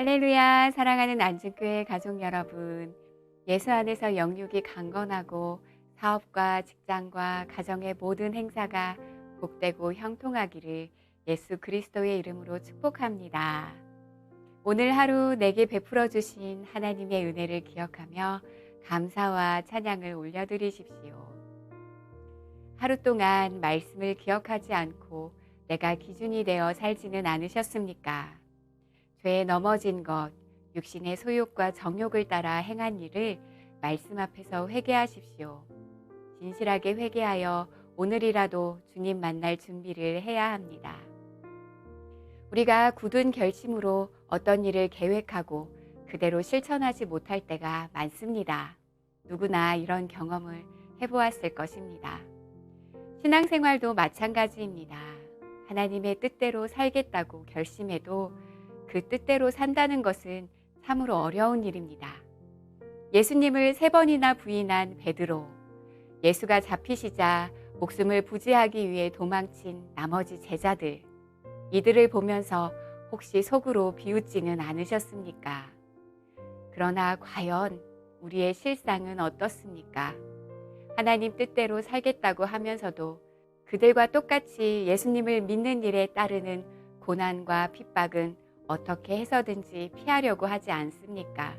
할렐루야, 사랑하는 안중교회 가족 여러분. 예수 안에서 영육이 강건하고 사업과 직장과 가정의 모든 행사가 복되고 형통하기를 예수 그리스도의 이름으로 축복합니다. 오늘 하루 내게 베풀어 주신 하나님의 은혜를 기억하며 감사와 찬양을 올려드리십시오. 하루 동안 말씀을 기억하지 않고 내가 기준이 되어 살지는 않으셨습니까? 죄에 넘어진 것, 육신의 소욕과 정욕을 따라 행한 일을 말씀 앞에서 회개하십시오. 진실하게 회개하여 오늘이라도 주님 만날 준비를 해야 합니다. 우리가 굳은 결심으로 어떤 일을 계획하고 그대로 실천하지 못할 때가 많습니다. 누구나 이런 경험을 해보았을 것입니다. 신앙생활도 마찬가지입니다. 하나님의 뜻대로 살겠다고 결심해도 그 뜻대로 산다는 것은 참으로 어려운 일입니다. 예수님을 세 번이나 부인한 베드로, 예수가 잡히시자 목숨을 부지하기 위해 도망친 나머지 제자들, 이들을 보면서 혹시 속으로 비웃지는 않으셨습니까? 그러나 과연 우리의 실상은 어떻습니까? 하나님 뜻대로 살겠다고 하면서도 그들과 똑같이 예수님을 믿는 일에 따르는 고난과 핍박은 어떻게 해서든지 피하려고 하지 않습니까?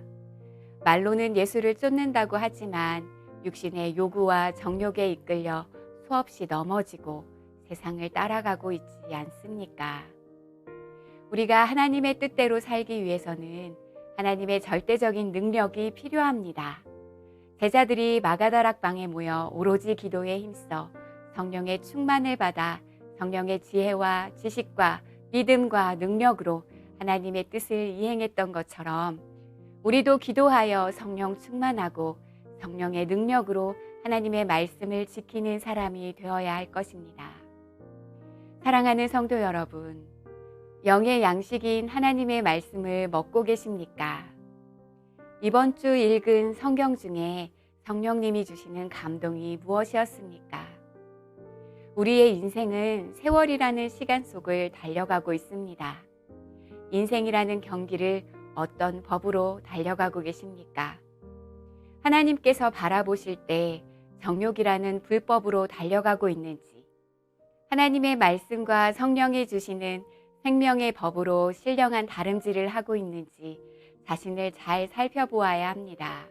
말로는 예수를 쫓는다고 하지만 육신의 요구와 정욕에 이끌려 수없이 넘어지고 세상을 따라가고 있지 않습니까? 우리가 하나님의 뜻대로 살기 위해서는 하나님의 절대적인 능력이 필요합니다. 제자들이 마가다락방에 모여 오로지 기도에 힘써 성령의 충만을 받아 성령의 지혜와 지식과 믿음과 능력으로 하나님의 뜻을 이행했던 것처럼 우리도 기도하여 성령 충만하고 성령의 능력으로 하나님의 말씀을 지키는 사람이 되어야 할 것입니다. 사랑하는 성도 여러분, 영의 양식인 하나님의 말씀을 먹고 계십니까? 이번 주 읽은 성경 중에 성령님이 주시는 감동이 무엇이었습니까? 우리의 인생은 세월이라는 시간 속을 달려가고 있습니다. 인생이라는 경기를 어떤 법으로 달려가고 계십니까? 하나님께서 바라보실 때 정욕이라는 불법으로 달려가고 있는지, 하나님의 말씀과 성령이 주시는 생명의 법으로 신령한 다름질을 하고 있는지 자신을 잘 살펴보아야 합니다.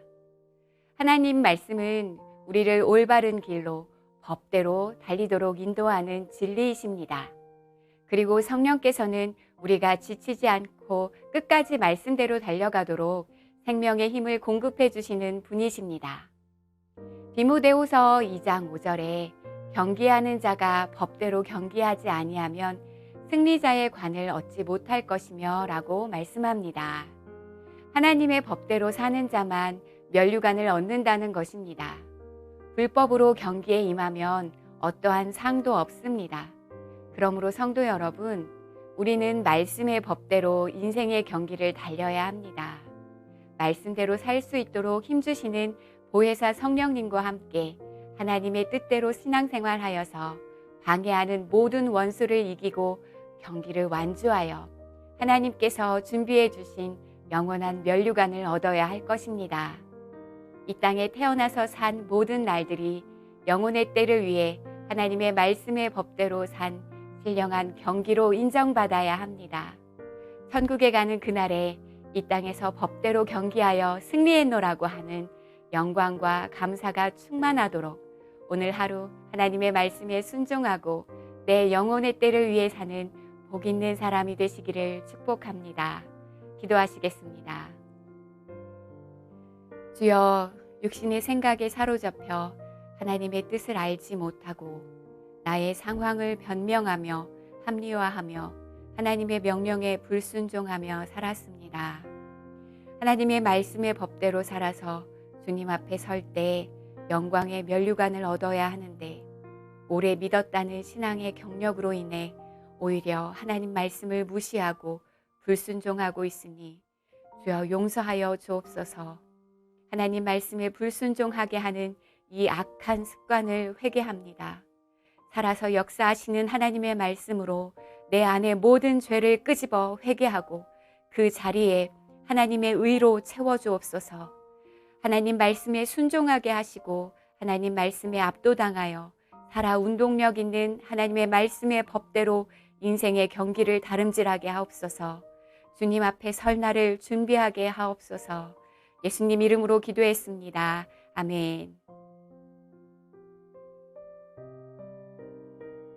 하나님 말씀은 우리를 올바른 길로 법대로 달리도록 인도하는 진리이십니다. 그리고 성령께서는 우리가 지치지 않고 끝까지 말씀대로 달려가도록 생명의 힘을 공급해 주시는 분이십니다. 디모데후서 2장 5절에 경기하는 자가 법대로 경기하지 아니하면 승리자의 관을 얻지 못할 것이며 라고 말씀합니다. 하나님의 법대로 사는 자만 면류관을 얻는다는 것입니다. 불법으로 경기에 임하면 어떠한 상도 없습니다. 그러므로 성도 여러분, 우리는 말씀의 법대로 인생의 경기를 달려야 합니다. 말씀대로 살 수 있도록 힘주시는 보혜사 성령님과 함께 하나님의 뜻대로 신앙생활하여서 방해하는 모든 원수를 이기고 경기를 완주하여 하나님께서 준비해 주신 영원한 면류관을 얻어야 할 것입니다. 이 땅에 태어나서 산 모든 날들이 영혼의 때를 위해 하나님의 말씀의 법대로 산 신령한 경기로 인정받아야 합니다. 천국에 가는 그날에 이 땅에서 법대로 경기하여 승리했노라고 하는 영광과 감사가 충만하도록 오늘 하루 하나님의 말씀에 순종하고 내 영혼의 때를 위해 사는 복 있는 사람이 되시기를 축복합니다. 기도하시겠습니다. 주여 육신의 생각에 사로잡혀 하나님의 뜻을 알지 못하고 나의 상황을 변명하며 합리화하며 하나님의 명령에 불순종하며 살았습니다. 하나님의 말씀의 법대로 살아서 주님 앞에 설 때 영광의 면류관을 얻어야 하는데 오래 믿었다는 신앙의 경력으로 인해 오히려 하나님 말씀을 무시하고 불순종하고 있으니 주여 용서하여 주옵소서. 하나님 말씀에 불순종하게 하는 이 악한 습관을 회개합니다. 살아서 역사하시는 하나님의 말씀으로 내 안의 모든 죄를 끄집어 회개하고 그 자리에 하나님의 의로 채워주옵소서. 하나님 말씀에 순종하게 하시고 하나님 말씀에 압도당하여 살아 운동력 있는 하나님의 말씀의 법대로 인생의 경기를 다름질하게 하옵소서. 주님 앞에 설 날을 준비하게 하옵소서. 예수님 이름으로 기도했습니다. 아멘.